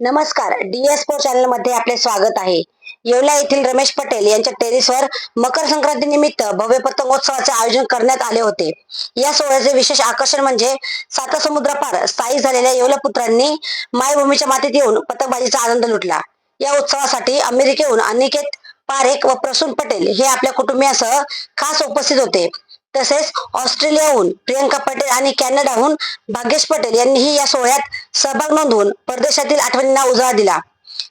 नमस्कार. DS four चॅनलमध्ये आपले स्वागत आहे. येवला येथील रमेश पटेल यांच्या टेरिसवर मकर संक्रांती निमित्त भव्य पतंगोत्सवाचे आयोजन करण्यात आले होते. या सोहळ्याचे विशेष आकर्षण म्हणजे साता समुद्रापार स्थायिक झालेल्या येवला पुत्रांनी मायभूमीच्या मातीत येऊन पतंगबाजीचा आनंद लुटला. या उत्सवासाठी अमेरिकेहून अनिकेत पारेख व प्रसून पटेल हे आपल्या कुटुंबियासह खास उपस्थित होते. तसेच ऑस्ट्रेलियाहून प्रियंका पटेल आणि कॅनडाहून भाग्येश पटेल यांनीही या सोहळ्यात सहभाग नोंदवून परदेशातील आठवणींना उजाळा दिला.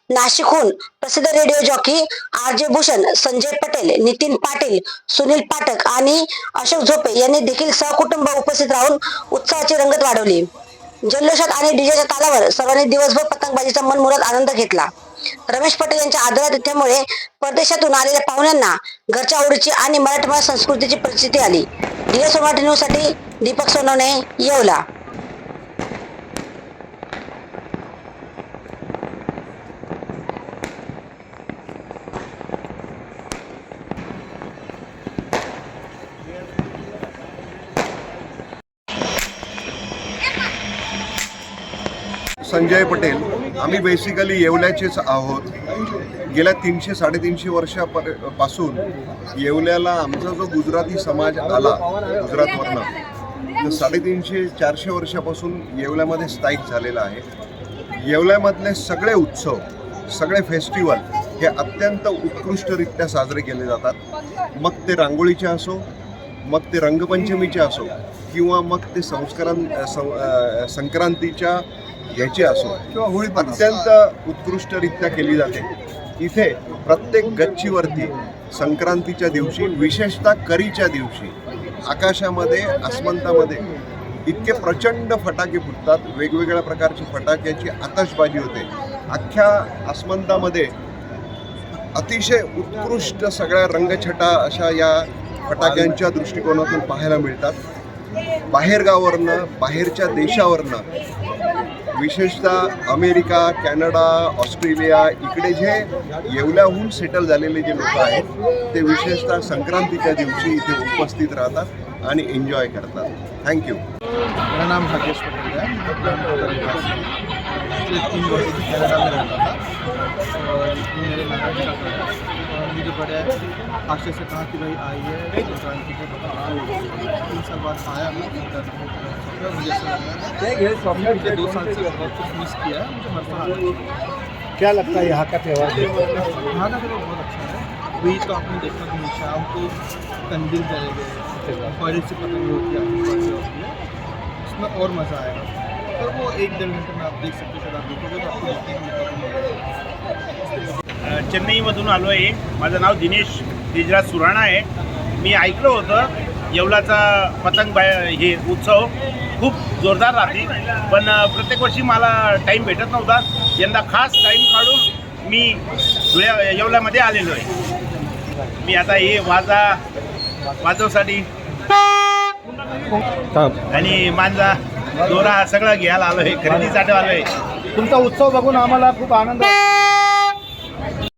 नाशिकहून प्रसिद्ध radio jockey R J Bhushan Sanjay Patel Nitin Patil Sunil Pathak आणि अशोक झोपे यांनी देखील सहकुटुंब उपस्थित राहून उत्साहाची रंगत वाढवली. जल्लोषात आणि डीजेच्या तालावर सर्वांनी दिवसभर पतंगबाजीचा मनमुराद आनंद घेतला. रमेश पटेल यांच्या आदरातिथ्यामुळे परदेशातून आलेल्या पाहुण्यांना घरच्या आवडीची आणि मराठवाडा संस्कृतीची परिस्थिती आली. डीएस मराठी न्यूजसाठी दीपक सोनवणे येवला. संजय पटेल आम्ही बेसिकली येवल्याचेच आहोत. गेल्या तीनशे साडेतीनशे वर्षापरपासून येवल्याला आमचा जो गुजराती समाज आला गुजरातवरनं तर साडेतीनशे चारशे वर्षापासून येवल्यामध्ये स्थायिक झालेला आहे. येवल्यामधले सगळे उत्सव सगळे फेस्टिवल हे अत्यंत उत्कृष्टरित्या साजरे केले जातात. मग ते रांगोळीचे असो मग ते रंगपंचमीचे असो किंवा मग ते संस्कारां सं- संक्रांतीच्या ह्याची असो किंवा होळी अत्यंत उत्कृष्टरित्या केली जाते. इथे प्रत्येक गच्चीवरती संक्रांतीच्या दिवशी विशेषतः करीच्या दिवशी आकाशामध्ये आसमंतामध्ये इतके प्रचंड फटाके फुटतात वेगवेगळ्या प्रकारची फटाक्याची आतषबाजी होते. अख्ख्या आसमंतामध्ये अतिशय उत्कृष्ट सगळ्या रंगछटा अशा या फटाक्यांच्या दृष्टिकोनातून पाहायला मिळतात. बाहेरगावावरनं बाहेरच्या देशावरनं विशेषतः अमेरिका कॅनडा ऑस्ट्रेलिया इकडे जे येवल्याहून सेटल झालेले जे लोक आहेत ते विशेषतः संक्रांतीच्या दिवशी इथे उपस्थित राहतात आणि एन्जॉय करतात थँक्यू मेरा नाम भाग्येश पटेल है तीन वर्ष से में रहता था और मेरे नाना जी का है। और मुझे बड़े आशय से कहा कि भाई को बताओ तीन साल बाद आया मैं तो मुझे ऐसा लगा मुझे दो साल से बहुत कुछ मिस किया है मुझे हर साल क्या लगता है यहाँ का त्यौहार? यहाँ का तो बहुत अच्छा है। अभी तो आपने देखा कि शाम को कंदिल चले गए बड़े से पतंग होती है है उसमें और मज़ा आएगा। और वो एक डेढ़ घंटे में आप देख सकते हो शायद आप देखोगे तो आपको देखने को मिलेगा चेन्नईमधून आलो आहे माझं नाव दिनेश दिजराज सुराणा आहे. मी ऐकलं होतं येवलाचा पतंग बाय हे उत्सव खूप जोरदार राहते पण प्रत्येक वर्षी मला टाईम भेटत नव्हता. यंदा खास टाईम काढून मी धुळ्या येवल्यामध्ये आलेलो आहे. मी आता हे वाजा वाजवसाठी आणि मांजा दोरा सगळं घ्यायला आलो आहे खरेदीसाठी आलो आहे तुमचा उत्सव बघून आम्हाला खूप आनंद वाटतो.